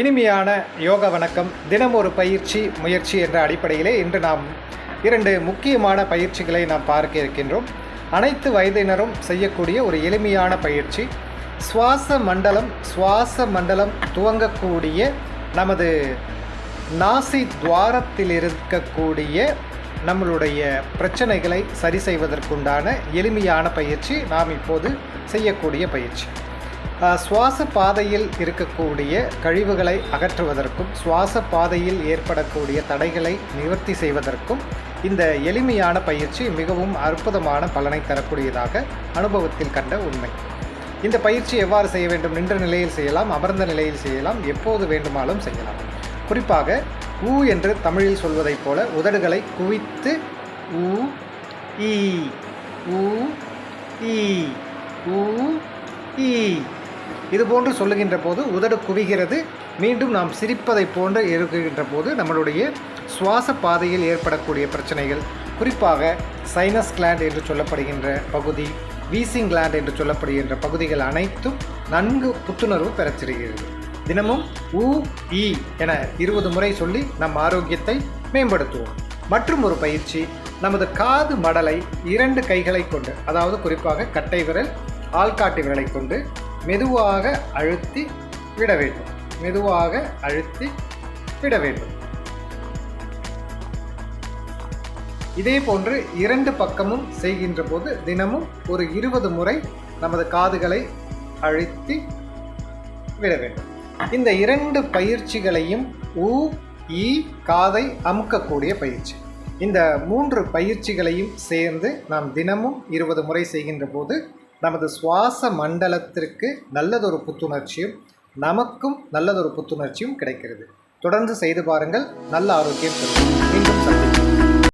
இனிமையான யோக வணக்கம். தினம் ஒரு பயிற்சி முயற்சி என்ற அடிப்படையிலே இன்று நாம் இரண்டு முக்கியமான பயிற்சிகளை நாம் பார்க்க இருக்கின்றோம். அனைத்து வயதினரும் செய்யக்கூடிய ஒரு எளிமையான பயிற்சி. சுவாச மண்டலம் சுவாச மண்டலம் துவங்கக்கூடிய நமது நாசி துவாரத்தில் இருக்கக்கூடிய நம்மளுடைய பிரச்சனைகளை சரி செய்வதற்குண்டான எளிமையான பயிற்சி நாம் இப்போது செய்யக்கூடிய பயிற்சி. சுவாச பாதையில் இருக்கக்கூடிய கழிவுகளை அகற்றுவதற்கும் சுவாச பாதையில் ஏற்படக்கூடிய தடைகளை நிவர்த்தி செய்வதற்கும் இந்த எளிமையான பயிற்சி மிகவும் அற்புதமான பலனை தரக்கூடியதாக அனுபவத்தில் கண்ட உண்மை. இந்த பயிற்சி எவ்வாறு செய்ய வேண்டும் நின்ற நிலையில் செய்யலாம் அமர்ந்த நிலையில் செய்யலாம் எப்போது வேண்டுமானாலும் செய்யலாம். குறிப்பாக ஊ என்று தமிழில் சொல்வதைப் போல உதடுகளை குவித்து ஊ ஈ ஊ ஈ ஊ ஈ. இதுபோன்று சொல்லுகின்ற போது உதடு குவிகிறது. மீண்டும் நாம் சிரிப்பதைப் போன்று இருக்குகின்ற போது நம்மளுடைய சுவாச பாதையில் ஏற்படக்கூடிய பிரச்சனைகள் குறிப்பாக சைனஸ் கிளாண்ட் என்று சொல்லப்படுகின்ற பகுதி வீசிங் கிளாண்ட் என்று சொல்லப்படுகின்ற பகுதிகள் அனைத்தும் நன்கு புத்துணர்வு பெறச்சிருக்கிறது தினமும் ஊ ஈ என இருபது முறை சொல்லி நம் ஆரோக்கியத்தை மேம்படுத்துவோம். மற்றும் ஒரு பயிற்சி நமது காது மடலை இரண்டு கைகளை கொண்டு அதாவது குறிப்பாக கட்டை விரல் ஆள்காட்டி விரலை கொண்டு மெதுவாக அழுத்தி விட வேண்டும். மெதுவாக அழுத்தி விட வேண்டும். இதே போன்று இரண்டு பக்கமும் செய்கின்ற போது தினமும் ஒரு இருபது முறை நமது காதுகளை அழுத்தி விட வேண்டும். இந்த இரண்டு பயிற்சிகளையும் ஊ ஈ காதை அமுக்கக்கூடிய பயிற்சி. இந்த மூன்று பயிற்சிகளையும் சேர்ந்து நாம் தினமும் இருபது முறை செய்கின்ற போது நமது சுவாச மண்டலத்திற்கு நல்லதொரு புத்துணர்ச்சியும் நமக்கும் நல்லதொரு புத்துணர்ச்சியும் கிடைக்கிறது. தொடர்ந்து செய்து பாருங்கள். நல்ல ஆரோக்கியம் பெறும். மீண்டும்